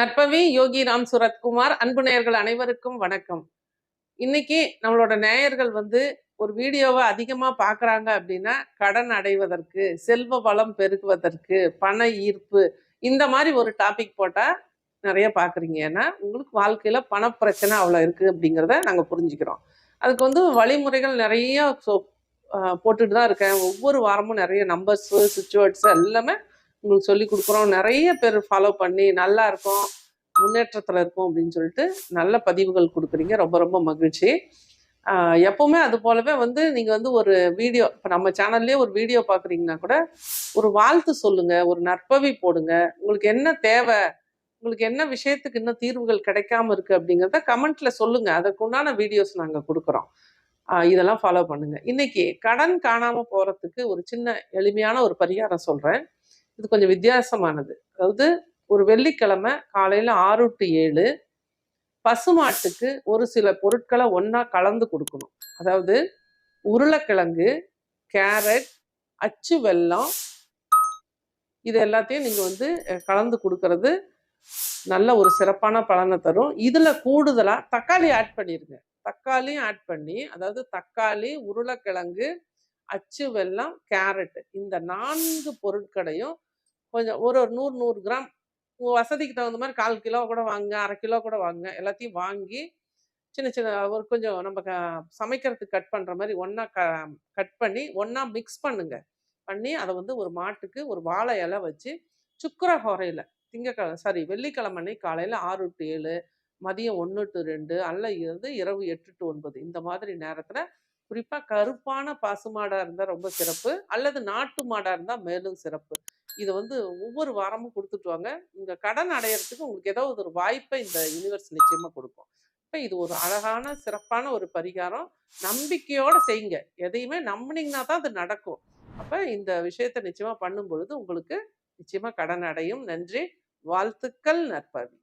நற்பவி யோகி ராம் சுரத்குமார் அன்பு நேயர்கள் அனைவருக்கும் வணக்கம். இன்னைக்கு நம்மளோட நேயர்கள் வந்து ஒரு வீடியோவை அதிகமாக பார்க்குறாங்க அப்படின்னா கடன் அடைவதற்கு செல்வ வளம் பெருகுவதற்கு பண ஈர்ப்பு இந்த மாதிரி ஒரு டாபிக் போட்டால் நிறைய பார்க்குறீங்க ஏன்னா உங்களுக்கு வாழ்க்கையில் பணப்பிரச்சனை அவ்வளோ இருக்குது அப்படிங்கிறத நாங்கள் புரிஞ்சுக்கிறோம். அதுக்கு வந்து வழிமுறைகள் நிறைய போட்டுட்டு தான் இருக்கேன். ஒவ்வொரு வாரமும் நிறைய நம்பர்ஸு சுச்சுவேட்ஸ் எல்லாமே உங்களுக்கு சொல்லி கொடுக்குறோம். நிறைய பேர் ஃபாலோ பண்ணி நல்லா இருக்கும் முன்னேற்றத்தில் இருக்கும் அப்படின்னு சொல்லிட்டு நல்ல பதிவுகள் கொடுக்குறீங்க. ரொம்ப ரொம்ப மகிழ்ச்சி. எப்போவுமே எப்பவுமே அது போலவே வந்து நீங்கள் வந்து ஒரு வீடியோ இப்போ நம்ம சேனல்லே ஒரு வீடியோ பார்க்குறீங்கன்னா கூட ஒரு வாழ்த்து சொல்லுங்க ஒரு நற்பவி போடுங்க. உங்களுக்கு என்ன தேவை உங்களுக்கு என்ன விஷயத்துக்கு இன்னும் தீர்வுகள் கிடைக்காம இருக்கு அப்படிங்கிறத கமெண்ட்ல சொல்லுங்க. அதற்குண்டான வீடியோஸ் நாங்கள் கொடுக்குறோம். இதெல்லாம் ஃபாலோ பண்ணுங்க. இன்னைக்கு கடன் காணாமல் போறதுக்கு ஒரு சின்ன எளிமையான ஒரு பரிகாரம் சொல்றேன். இது கொஞ்சம் வித்தியாசமானது. அதாவது ஒரு வெள்ளிக்கிழமை காலையில் ஆறு டு ஏழு பசுமாட்டுக்கு ஒரு சில பொருட்களை ஒன்றா கலந்து கொடுக்கணும். அதாவது உருளைக்கிழங்கு கேரட் அச்சு வெல்லம் இது எல்லாத்தையும் நீங்கள் வந்து கலந்து கொடுக்கறது நல்ல ஒரு சிறப்பான பலனை தரும். இதில் கூடுதலாக தக்காளி ஆட் பண்ணிடுங்க தக்காளியும் ஆட் பண்ணி அதாவது தக்காளி உருளைக்கிழங்கு அச்சு வெல்லம் கேரட் இந்த நான்கு பொருட்களையும் கொஞ்சம் ஒரு ஒரு நூறு நூறு கிராம். உங்கள் வசதிக்கு தகுந்த மாதிரி கால் கிலோ கூட வாங்க அரை கிலோ கூட வாங்க எல்லாத்தையும் வாங்கி சின்ன சின்ன ஒரு கொஞ்சம் நம்ம க சமைக்கிறதுக்கு கட் பண்ணுற மாதிரி ஒன்றா க கட் பண்ணி ஒன்றா மிக்ஸ் பண்ணுங்க. பண்ணி அதை வந்து ஒரு மாட்டுக்கு ஒரு வாழை இலை வச்சு சுக்கர ஹோரையில் திங்கக்கிழமை சாரி வெள்ளிக்கிழமை அன்னைக்கு காலையில் ஆறு டு ஏழு மதியம் ஒன்று டு ரெண்டு அல்ல இருந்து இரவு எட்டு டு ஒன்பது. இந்த மாதிரி நேரத்தில் குறிப்பாக கருப்பான பசுமாடாக இருந்தால் ரொம்ப சிறப்பு அல்லது நாட்டு மாடாக இருந்தால் மேலும் சிறப்பு. இதை வந்து ஒவ்வொரு வாரமும் கொடுத்துட்டு வாங்க. உங்க கடன் அடையறதுக்கு உங்களுக்கு ஏதாவது ஒரு வாய்ப்பை இந்த யூனிவர்ஸ் நிச்சயமா கொடுக்கும். இப்போ இது ஒரு அழகான சிறப்பான ஒரு பரிகாரம். நம்பிக்கையோட செய்யுங்க. எதையுமே நம்பினீங்கன்னா தான் அது நடக்கும். அப்ப இந்த விஷயத்தை நிச்சயமா பண்ணும் பொழுது உங்களுக்கு நிச்சயமா கடன் அடையும். நன்றி. வாழ்த்துக்கள் நற்பவி